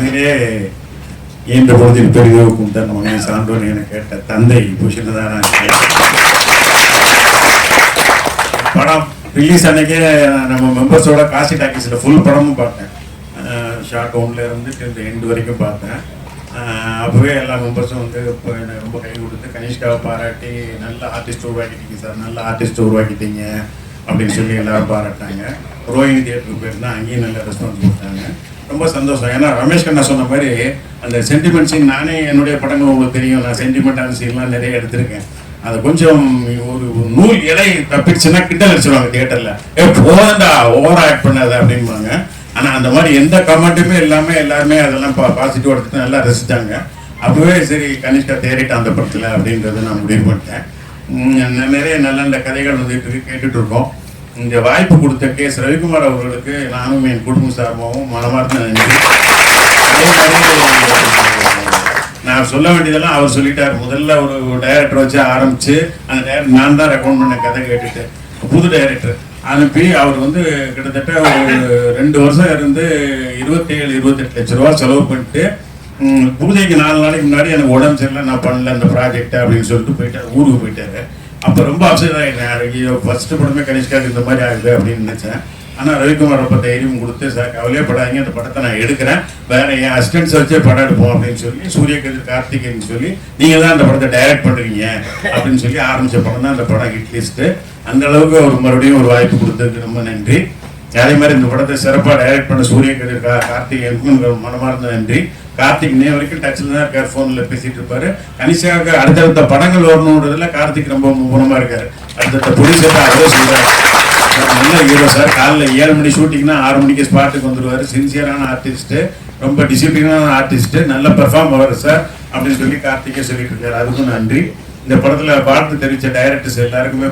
உண்மையிலே இயன்ற பொழுதில் பெரியோருக்கும் தன் மகனை சான்றோன் என கேட்ட தந்தை புஷினதான் படம் ரிலீஸ் அன்னைக்கே நம்ம மெம்பர்ஸோட காசி டாக்கிஸில் ஃபுல் படமும் பார்த்தேன். ஷார்ட் ஒன்ல இருந்து இந்த எண்டு வரைக்கும் பார்த்தேன். அப்போவே அப்பவே எல்லா மெம்பர்ஸும் வந்து இப்போ எனக்கு ரொம்ப கை கொடுத்து கனிஷ்காவை பாராட்டி நல்ல ஆர்டிஸ்ட் உருவாக்கிட்டீங்க சார் நல்ல ஆர்டிஸ்ட் உருவாக்கிட்டீங்க அப்படின்னு சொல்லி எல்லாரும் பாராட்டாங்க ரோஹிணி தியேட்டருக்கு போயிருந்தா அங்கேயும் நல்ல ரெஸ்பான்ஸ் கொடுத்தாங்க. ரொம்ப சந்தோஷம். ஏன்னா ரமேஷ் கண்ணா சொன்ன மாதிரி அந்த சென்டிமெண்ட் சீன் நானே என்னுடைய படங்கள் உங்களுக்கு தெரியும். நான் சென்டிமெண்டான சீன்லாம் நிறைய எடுத்திருக்கேன். அது கொஞ்சம் ஒரு நூல் இலை தப்பிடுச்சுன்னா கிண்டல் அடிச்சிருவாங்க தியேட்டரில். ஏ போதண்டா ஓவர் ஆக்ட் பண்ணாத அப்படிம்பாங்க. ஆனால் அந்த மாதிரி எந்த கமெண்ட்டுமே இல்லாமல் எல்லாருமே அதெல்லாம் பா பாசிட்டிவ் எடுத்துட்டு நல்லா ரசித்தாங்க அப்பவே சரி கனிஷ்கா தேறிட்டான் அந்த படத்தில் அப்படின்றத நான் முடிவு பண்ணிட்டேன். நிறைய நல்ல நல்ல கதைகள் வந்துட்டு கேட்டுட்ருக்கோம் இருக்கோம். இந்த வாய்ப்பு கொடுத்த கே. எஸ் ரவிக்குமார் அவர்களுக்கு நானும் என் குடும்ப சார்பாகவும் மனமார்ந்த நன்றி. நான் சொல்ல வேண்டியதெல்லாம் அவர் சொல்லிட்டார். முதல்ல ஒரு டைரக்டர் வச்சு ஆரம்பிச்சு அந்த டைரக்டர் நான் தான் ரெக்கமெண்ட் பண்ண கதை கேட்டுட்டு புது டைரக்டர் அனுப்பி அவர் வந்து கிட்டத்தட்ட ஒரு ரெண்டு வருஷம் இருந்து இருபத்தேழு இருபத்தெட்டு லட்ச ரூபா செலவு பண்ணிட்டு பூஜைக்கு நாலு நாளைக்கு முன்னாடி எனக்கு உடம்பு சரியில்லை நான் பண்ணல அந்த ப்ராஜெக்ட் அப்படின்னு சொல்லிட்டு போயிட்டார் ஊருக்கு போயிட்டாரு. அப்போ ரொம்ப அப்செட் ஆகிட்டேன் ஐயோ ஃபர்ஸ்ட் படமே கனிஷ்காக்கு இந்த மாதிரி ஆகுது அப்படின்னு நினச்சேன். ஆனால் ரவிக்குமார் ரொம்ப தைரியம் கொடுத்து சார் கவலையே படாதீங்க அந்த படத்தை நான் எடுக்கிறேன். வேற என் அசிஸ்டன்ஸ் வச்சே படம் எடுப்போம் அப்படின்னு சொல்லி சூரியகதிர் கார்த்திகேயன் சொல்லி நீங்கள் தான் அந்த படத்தை டைரக்ட் பண்ணுறீங்க அப்படின்னு சொல்லி ஆரம்பிச்ச படம் தான் அந்த படம் ஹிட் லிஸ்ட்டு அந்த அளவுக்கு அவர் மறுபடியும் ஒரு வாய்ப்பு கொடுத்ததுக்கு ரொம்ப நன்றி. அதே மாதிரி இந்த படத்தை சிறப்பாக டைரக்ட் பண்ண சூரியகதிர் கா கார்த்திகேயனுக்கும் எங்கள் மனமார்ந்த நன்றி. கார்த்திக் இன்னைய வரைக்கும் டச்சில் தான் இருக்கார் ஃபோனில் பேசிட்டு இருப்பாரு. கனிஷாவுக்கு அடுத்தடுத்த படங்கள் வரணுன்றதுல கார்த்திக் ரொம்ப மும்முரமா இருக்காரு. அடுத்தடுத்த ப்ரொடியூசர் அவரே சொல்கிறார் நல்ல ஹீரோ சார். காலைல ஏழு மணி ஷூட்டிங்னா ஆறு மணிக்கு ஸ்பாட்டுக்கு வந்துடுவார் சின்சியரான ஆர்டிஸ்ட் ரொம்ப டிசிப்ளினான ஆர்டிஸ்ட்டு நல்ல பெர்ஃபார்ம் ஆவார் சார் அப்படின்னு சொல்லி கார்த்திகே சொல்லிட்டு இருக்காரு. அதுக்கும் நன்றி. இந்த படத்துல பாட்டு தெரிவித்த டைரக்டர்ஸ் எல்லாருக்குமே